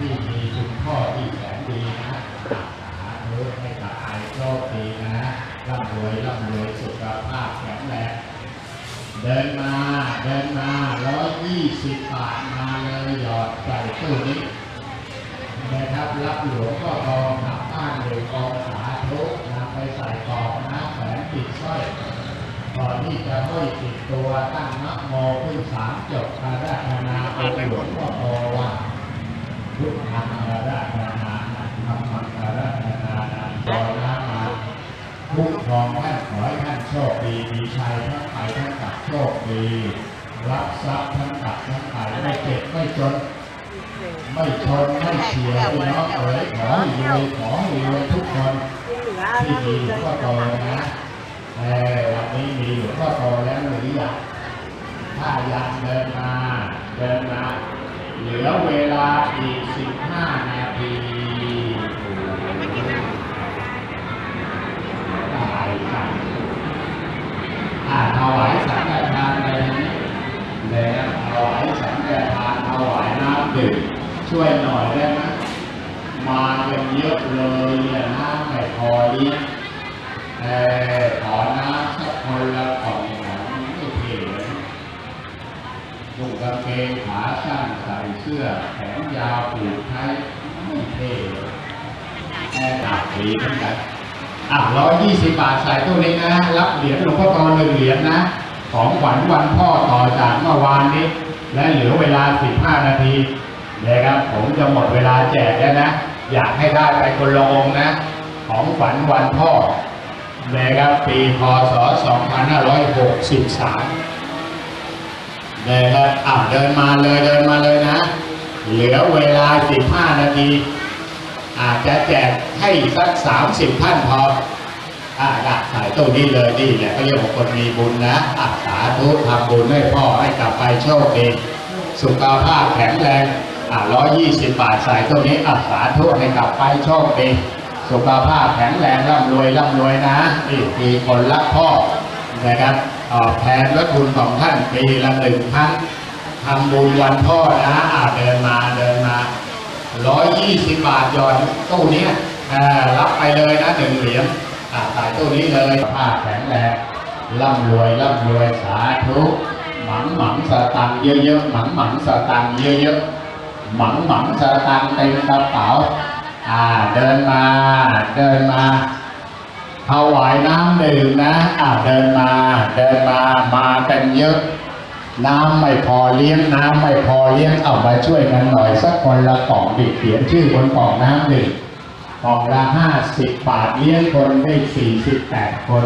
ที่มีคุณพ่อที่แสนดีนะสาธุให้กับใครโชคดีนะร่ำรวยร่ำรวยสุขภาพแข็งแรงเดินมาเดินมาร้อยยี่สิบบาทมาเลยหยอดใส่ตู้นี้นะครับรับหลวงพ่อทองกลับบ้านเลยกองสาธุนำไปใส่กอบนะแขวนติดสร้อยก่อนที่จะห้อยติดตัวตั้งนะโมขึ้นสามจบอาราธนาองค์หลวงพ่อโตว่า พุทธังอาราธนาธรรมังอาราธนานันโตนามาคุ้มครองท่านขอให้ท่านโชคดีมีชัยทั้งไปทั้งกลับโชคดีรับทรัพย์ทั้งกลับทั้งไปไม่เจ็บไม่จน ไม่ชนไม่เฉียวพี่น้องเอ๋ยขอให้รวยขอให้รวยทุกคนที่มีหลวงพ่อโตนะเออวันนี้มีหลวงพ่อโตแล้วหรือยังถ้ายังเดินมาเดินมา เหลือเวลาอีก 15 นาทีตายกันอ่าถวายสังฆทานไรนี้แล้วถวายสังฆทานถวายน้ำดื่มช่วยหน่อยได้ไหมมากันเยอะเลยเนี่ยน้ำไม่พอเลี้ยงเออขอน้ำสักคนละกล่อง นุ่งกางเกงขาสั้นใส่เสื้อแขนยาวผูกไทยไม่เท่แอร์ดับดีเหมือนกันอะร้อยยี่สิบบาทใส่ตู้นี้นะ รับเหรียญหลวงพ่อโตหนึ่งเหรียญนะ ของขวัญวันพ่อต่อจากเมื่อวานนี้ และเหลือเวลา15นาทีนะครับ ผมจะหมดเวลาแจกแล้วนะ อยากให้ได้ไปคนละองนะ ของขวัญวันพ่อนะครับปีพศ 2563 เลยครับอ่าเดินมาเลยเดินมาเลยนะ เหลือเวลา 15 นาที อาจจะแจกให้สัก 30 ท่านพออ่าดักถ่ายตู้นี้เลยนี่แหละเขาเรียกว่าคนมีบุญนะอาสาธุทำบุญให้พ่อให้กลับไปโชคดีสุขภาพแข็งแรงอ่า120บาทใส่ตู้นี้อาสาธุให้กลับไปโชคดีสุขภาพแข็งแรงร่ำรวยร่ำรวยนะนี่คือคนรักพ่อนะครับตอบแทนวัตบุญของท่าน ปีละหนึ่งครั้งทำบุญวันพ่อนะอ่าเดินมาเดินมาร้อยยี่สิบบาทหยอดตู้เนี้ยอ่ารับไปเลยนะหนึ่งเหรียญอ่าใส่ตู้นี้เลยสุขภาแข็งแรงร่ำรวยร่ำรวยสาธุหมังหมังสตังเยอะๆหมังหมังสตังเยอะๆหมังหมังสตังเต็มกระเป๋าอ่าเดินมาเดินมาถวายน้ำดื่มนะอ่าเดินมาเดินมามากันเยอะ น้ำไม่พอเลี้ยงน้ำไม่พอเลี้ยงเอามาช่วยกันหน่อยสักคนละกล่องดิเขียนชื่อบนกล่องน้ำดื่มกล่องละห้าสิบบาทเลี้ยงคนได้สี่สิบแปดคน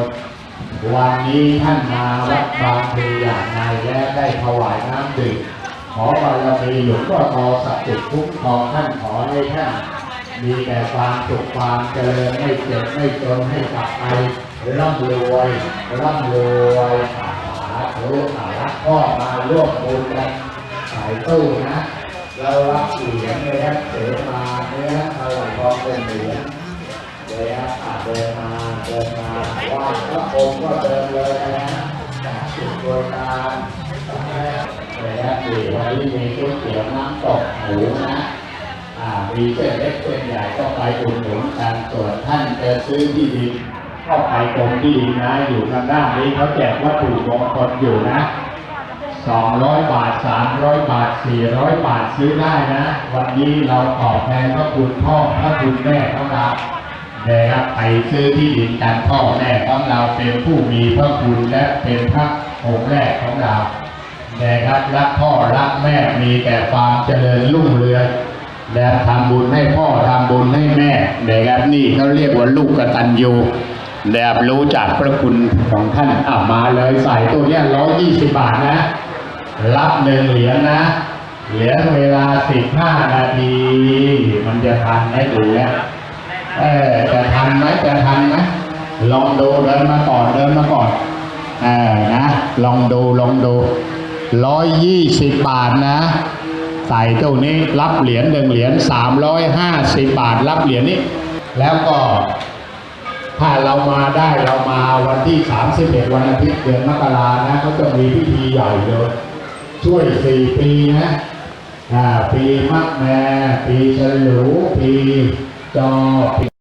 วันนี้ท่านมาวัดบางพลีอย่างไรและได้ถวายน้ำดื่มขอบารมีหลวงพ่อโตสักดิ์คุ้มครองท่านขอให้ท่านมีแต่ความสุขความเจริญไม่เจ็บไม่จนให้กลับไปร่ำรวยร่ำรวย สาธุสาธุพ่อมาร่วมบุญกันใส่ตู้นะเรารับเหรียญเลยนะเสมาเนื้อถวายทองเป็นเหรียญเลยนะอะเดินมาเดินมาไหว่าพระองค์ก็เดินเลยนะจากสุดโดยการเลยนะดีวันนี้มีก๋วยเตี๋ยวน้ำตกหมูนะอ่ามีเส้นเล็กเส้นใหญ่ก็ไปอุดหนุนกันส่วนท่านจะซื้อที่ดิน ก็ไปตรงที่ดินนะ อยู่ทางด้านนี้เขาแจกวัตถุมงคลอยู่นะ 200 บาท 300 บาท 400 บาทซื้อได้นะ วันนี้เราตอบแทนพระคุณพ่อพระคุณแม่ของเรานะครับไปซื้อที่ดินกันพ่อแม่ของเราเป็นผู้มีพระคุณและเป็นพระองค์แรกของเรานะครับรักพ่อรักแม่มีแต่ความเจริญรุ่งเรืองและทำบุญให้พ่อทำบุญให้แม่นะครับนี่เขาเรียกว่าลูกกตัญญู แบบรู้จักพระคุณของท่านอ่ามาเลยใส่ตัวเนี้ยร้อยยี่สิบบาทนะ รับหนึ่งเหรียญนะ เหรียญเวลาสิบห้านาที มันจะทันไหมดูแล้วเออจะทันไหมจะทันไหมลองดูเดินมาก่อนเดินมาก่อนเออนะ ลองดูลองดูร้อยยี่สิบบาทนะ ใส่ตู้นี้รับเหรียญหนึ่งเหรียญสามร้อยห้าสิบบาทรับเหรียญนี้ แล้วก็ ถ้าเรามาได้เรามาวันที่ 31 วันอาทิตย์เดือนมกรานะเขาจะมีพิธีใหญ่เลยช่วย 4 ปีนะปีมะแม่ปีฉลูปีจอปี